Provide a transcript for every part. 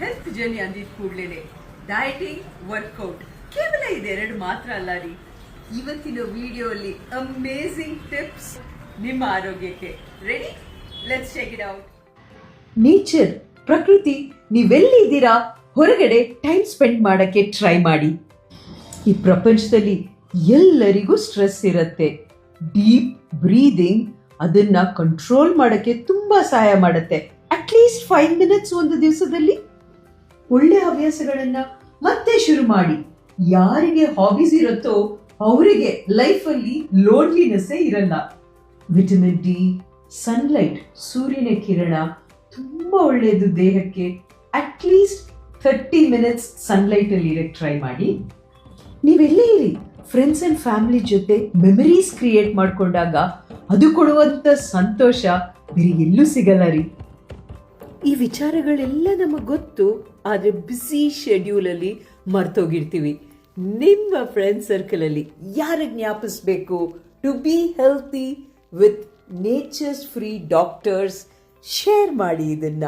Health journey ಅಂದಿದ ಕೂಡಲೇ dieting workout ಕೇವಲ ಇದೆರಡು ಮಾತ್ರ ಅಲ್ಲ ರೀ. ಇವತ್ತಿನ ವಿಡಿಯೋ ಅಲ್ಲಿ ಅಮೇಸಿಂಗ್ ಟಿಪ್ಸ್ ನಿಮ್ಮ ಆರೋಗ್ಯಕ್ಕೆ. Ready let's check it out nature ಪ್ರಕೃತಿ ನೀವೆಲ್ಲಿದ್ದೀರಾ ಹೊರಗಡೆ ಟೈಮ್ ಸ್ಪೆಂಡ್ ಮಾಡೋಕ್ಕೆ ಟ್ರೈ ಮಾಡಿ. ಈ ಪ್ರಪಂಚದಲ್ಲಿ ಎಲ್ಲರಿಗೂ ಸ್ಟ್ರೆಸ್ ಇರುತ್ತೆ. ಡೀಪ್ ಬ್ರೀದಿಂಗ್ ಅದನ್ನ ಕಂಟ್ರೋಲ್ ಮಾಡೋಕ್ಕೆ ತುಂಬಾ ಸಹಾಯ ಮಾಡುತ್ತೆ. ಅಟ್ಲೀಸ್ಟ್ ಫೈವ್ ಮಿನಿಟ್ಸ್ ಒಂದು ದಿವಸದಲ್ಲಿ ಒಳ್ಳೆ ಹವ್ಯಾಸಗಳನ್ನ ಮತ್ತೆ ಶುರು ಮಾಡಿ. ಯಾರಿಗೆ ಹಾಬೀಸ್ ಇರುತ್ತೋ ಅವರಿಗೆ ಲೈಫಲ್ಲಿ ಲೋನ್ಲಿನೆಸ್ಸೇ ಇರಲ್ಲ. ವಿಟಮಿನ್ ಡಿ ಸನ್ಲೈಟ್ ಸೂರ್ಯನ ಕಿರಣ ತುಂಬಾ ಒಳ್ಳೆಯದು ದೇಹಕ್ಕೆ. ಅಟ್ಲೀಸ್ಟ್ ಥರ್ಟಿ ಮಿನಿಟ್ಸ್ ಸನ್ಲೈಟ್ ಅಲ್ಲಿ ಇರಕ್ಕೆ ಟ್ರೈ ಮಾಡಿ. ನೀವೆಲ್ಲೇ ಇರಿ ಫ್ರೆಂಡ್ಸ್ ಅಂಡ್ ಫ್ಯಾಮಿಲಿ ಜೊತೆ ಮೆಮರೀಸ್ ಕ್ರಿಯೇಟ್ ಮಾಡ್ಕೊಂಡಾಗ ಅದು ಕೊಡುವಂತ ಸಂತೋಷ ಬೇರೆ ಎಲ್ಲೂ ಸಿಗಲ್ಲ ರೀ. ಈ ವಿಚಾರಗಳೆಲ್ಲ ನಮಗೆ ಗೊತ್ತು, ಆದರೆ ಬ್ಯುಸಿ ಶೆಡ್ಯೂಲಲ್ಲಿ ಮರ್ತೋಗಿರ್ತೀವಿ. ನಿಮ್ಮ ಫ್ರೆಂಡ್ ಸರ್ಕಲಲ್ಲಿ ಯಾರಿಗೆ ಜ್ಞಾಪಿಸ್ಬೇಕು? To be healthy with nature's free doctors share ಮಾಡಿ ಇದನ್ನ.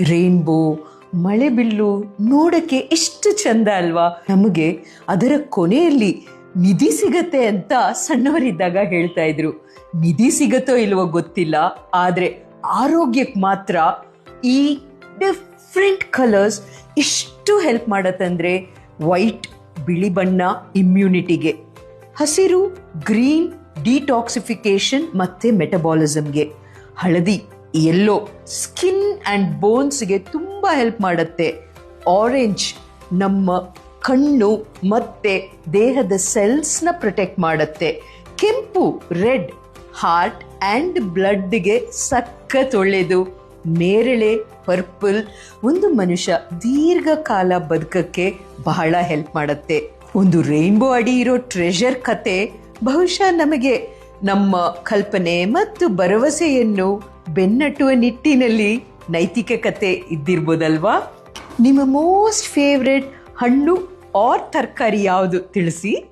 ರೇನ್ಬೋ ಮಳೆಬಿಲ್ಲು ನೋಡಕ್ಕೆ ಎಷ್ಟು ಚಂದ ಅಲ್ವಾ? ನಮಗೆ ಅದರ ಕೊನೆಯಲ್ಲಿ ನಿಧಿ ಸಿಗತ್ತೆ ಅಂತ ಸಣ್ಣವರಿದ್ದಾಗ ಹೇಳ್ತಾ ಇದ್ರು. ನಿಧಿ ಸಿಗತ್ತೋ ಇಲ್ವೋ ಗೊತ್ತಿಲ್ಲ, ಆದ್ರೆ ಆರೋಗ್ಯಕ್ಕೆ ಮಾತ್ರ ಈ ಡಿಫ್ರೆಂಟ್ ಕಲರ್ಸ್ ಎಷ್ಟು ಹೆಲ್ಪ್ ಮಾಡತ್ತಂದ್ರೆ ವೈಟ್ ಬಿಳಿ ಬಣ್ಣ ಇಮ್ಯುನಿಟಿಗೆ ಹಸಿರು ಗ್ರೀನ್ ಡಿಟಾಕ್ಸಿಫಿಕೇಶನ್ ಮತ್ತೆ ಮೆಟಬಾಲಿಸಮ್ಗೆ ಹಳದಿ ಎಲ್ಲೋ ಸ್ಕಿನ್ ಆ್ಯಂಡ್ ಬೋನ್ಸ್ಗೆ ತುಂಬ ಹೆಲ್ಪ್ ಮಾಡುತ್ತೆ. ಆರೆಂಜ್ ನಮ್ಮ ಕಣ್ಣು ಮತ್ತೆ ದೇಹದ ಸೆಲ್ಸ್ನ ಪ್ರೊಟೆಕ್ಟ್ ಮಾಡುತ್ತೆ. ಕೆಂಪು, ರೆಡ್, ಹಾರ್ಟ್ ಆ್ಯಂಡ್ ಬ್ಲಡ್ಗೆ ಸಖತ್ ಒಳ್ಳೆಯದು ನೇರಳೆ, ಪರ್ಪಲ್ ಒಂದು ಮನುಷ್ಯ ದೀರ್ಘಕಾಲ ಬದುಕಕ್ಕೆ ಬಹಳ ಹೆಲ್ಪ್ ಮಾಡುತ್ತೆ. ಒಂದು ರೈನ್ಬೋ ಅಡಿ ಇರೋ ಟ್ರೆಷರ್ ಕತೆ ಬಹುಶಃ ನಮಗೆ ನಮ್ಮ ಕಲ್ಪನೆ ಮತ್ತು ಭರವಸೆಯನ್ನು ಬೆನ್ನಟ್ಟುವ ನಿಟ್ಟಿನಲ್ಲಿ ನೈತಿಕ ಕತೆ ಇದ್ದಿರ್ಬೋದಲ್ವಾ? ನಿಮ್ಮ ಮೋಸ್ಟ್ ಫೇವ್ರೆಟ್ ಹಣ್ಣು ಆರ್ ತರಕಾರಿ ಯಾವುದು ತಿಳಿಸಿ?